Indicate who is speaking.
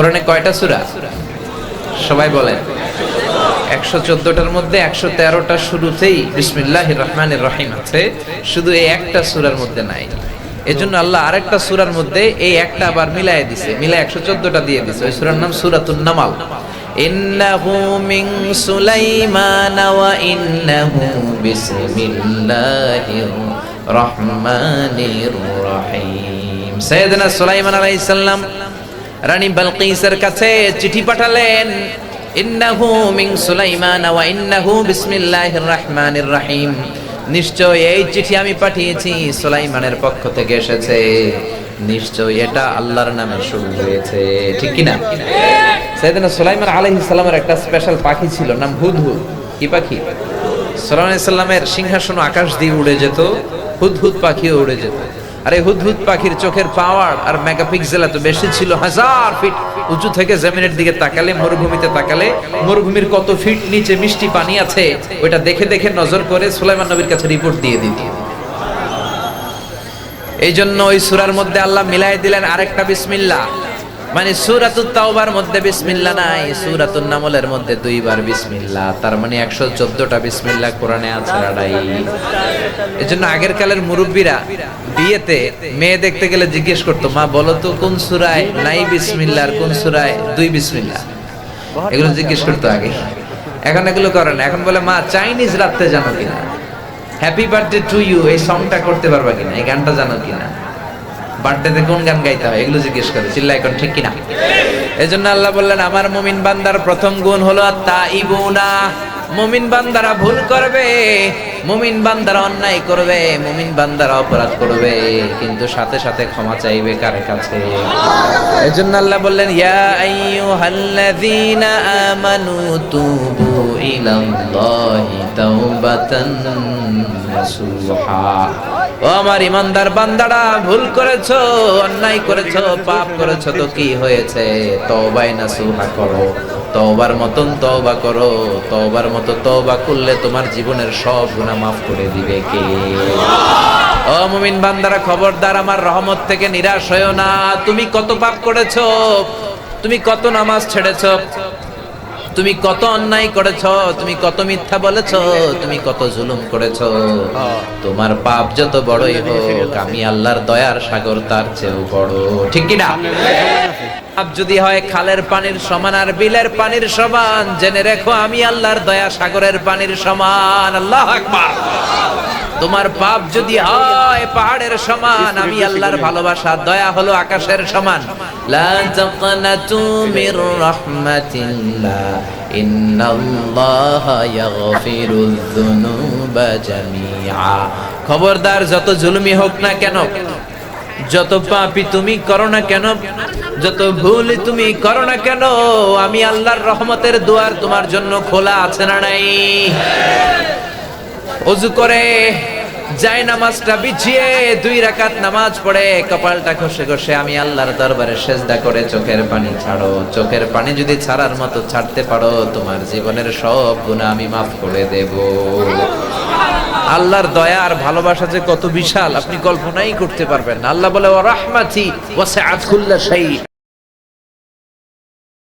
Speaker 1: কোরআনে কয়টা সূরা? সবাই বলেন। একশো চোদ্দটার মধ্যে একশো তেরোটা শুরুতেই বিসমিল্লাহ রহমানের রহিম আছে। শুধু এই একটা সূরার মধ্যে নাই। এজন্য আল্লাহ আরেকটা সূরার মধ্যে এই একটা আবার মিলাই দিছে মিলাই একশো চোদ্দটা দিয়ে দিছে। ওই সূরার নাম সূরাতুন নামাল। ইন্নাহু মিন সুলাইমান ওয়া ইন্নাহু বিসমিল্লাহির রহমানির রহিম। সাইয়েদনা সুলাইমান আলাইহিস সালাম রানী বালকিসের কাছে চিঠি পাঠালেন, ইন্নাহু মিন সুলাইমান ওয়া ইন্নাহু বিসমিল্লাহির রহমানির রহিম। নিশ্চয় এই চিঠি আমি পাঠিয়েছি, সুলাইমানের পক্ষ থেকে এসেছে। নিশ্চয় এটা আল্লাহর নামে শুরু হয়েছে। ঠিক কি না সাইয়েদনা সুলাইমান আলাইহিস সালামের একটা স্পেশাল পাখি ছিল, নাম হুদহুদ কি পাখি? সুলাইমান সালামের সিংহাসন আকাশ দিয়ে উড়ে যেত, হুদহুদ পাখিও উড়ে যেত। আরে হুদহুদ পাখির চোখের পাওয়ার আর মেগাপিক্সেল এত বেশি ছিল, হাজার ফিট উঁচু থেকে জমিনের দিকে তাকালে, মরুভূমিতে তাকালে, মরুভূমির কত ফিট নিচে মিষ্টি পানি আছে, ওইটা দেখে দেখে নজর করে সুলাইমান নবীর কাছে রিপোর্ট দিয়ে দিত এই জন্য ওই সুরার মধ্যে আল্লাহ মিলাই দিলেন আরেকটা বিসমিল্লাহ। মানে সুরাতুত তাওবার মধ্যে বিসমিল্লাহ নাই, সুরাতুন নামলের মধ্যে দুইবার বিসমিল্লাহ তার মানে একশো চোদ্দটা বিসমিল্লাহ কোরআনে আছে রাডাই এই জন্য আগের কালের মুরব্বীরা বিয়েতে মেয়ে দেখতে গেলে জিজ্ঞেস করতো, মা, বলো তো কোন সুরায় নাই বিসমিল্লাহ আর কোন সুরায় দুই বিসমিল্লাহ এগুলো জিজ্ঞেস করতো আগে। এখন এগুলো করে না। এখন বলে, মা, চাইনিজ রাখতে জানো কিনা? হ্যাপি বার্থডে টু ইউ এই সংটা করতে পারবা কিনা? এই গানটা জানো কিনা? বার্থডেতে কোন গান গাইতে হয় এগুলো জিজ্ঞেস করে চিল্লা এখন ঠিক কিনা? এই জন্য আল্লাহ বললেন, আমার মুমিন বান্দার প্রথম গুণ হলো তা ইবুনা মুমিন বান্দারা ভুল করবে, মুমিন বান্দারা অন্যায় করবে, মুমিন বান্দারা অপরাধ করবে, কিন্তু সাথে সাথে ক্ষমা চাইবে কার কাছে? এই জন্য আল্লাহ বললেন, ইয়া আইয়ুহাল্লাযীনা আমানু তুবু ইলাল্লাহি তাওবাতান নাসুহা। ও আমার ইমানদার বান্দারা, ভুল করেছ, অন্যায় করেছ, পাপ করেছ তো কি হয়েছে? তওবাই নাসুহা করো। তওবার মতন তওবা করো তওবার মতো তওবা করলে তোমার জীবনের সব গুনাহ মাফ করে দিবে কে? ও মুমিন বান্দারা খবরদার আমার রহমত থেকে নিরাশ হয়েও না। তুমি কত পাপ করেছ? তুমি কত নামাজ ছেড়েছো? তুমি কত অন্যায় করেছ? তুমি কত মিথ্যা বলেছ? তুমি কত জুলুম করেছ? তোমার পাপ যত বড়ই হোক আমি আল্লাহর দয়ার সাগর তার চেয়েও বড়। ঠিক কি পাপ যদি হয় খালের পানির সমান আর বিলের পানির সমান, জেনে রেখো আমি আল্লাহর দয়া সাগরের পানির সমান। আল্লাহ আকবার। তোমার পাপ যদি হয় পাহাড়ের সমান, আমি আল্লাহর ভালোবাসা, দয়া হলো আকাশের সমান। লা তাকনাতু মির রাহমাতিল্লাহ, ইন্নাল্লাহা ইয়াগফিরুয যুনুবা জামিআ। খবরদার, যত জুলুমি হোক না কেন যত পাপি তুমি করো না কেন? যত ভুল তুমি করো না কেন? আমি আল্লাহর রহমতের দুয়ার তোমার জন্য খোলা আছে না নাই? অজু করে যাই নামাজটা বিছিয়ে, দুই রাকাত নামাজ পড়ে, কপালটা ঘষে ঘষে আমি আল্লাহর দরবারে সেজদা করে চোখের পানি ছাড়ো। চোখের পানি যদি ছাড়ার মতো ছাড়তে পারো, তোমার জীবনের সব গুণা আমি মাফ করে দেব। আল্লাহর দয়া আর ভালোবাসা যে কত বিশাল, আপনি কল্পনাই করতে পারবেন আল্লাহ বলে ও রাহমাতি ওয়াসআত কুল্লা শাই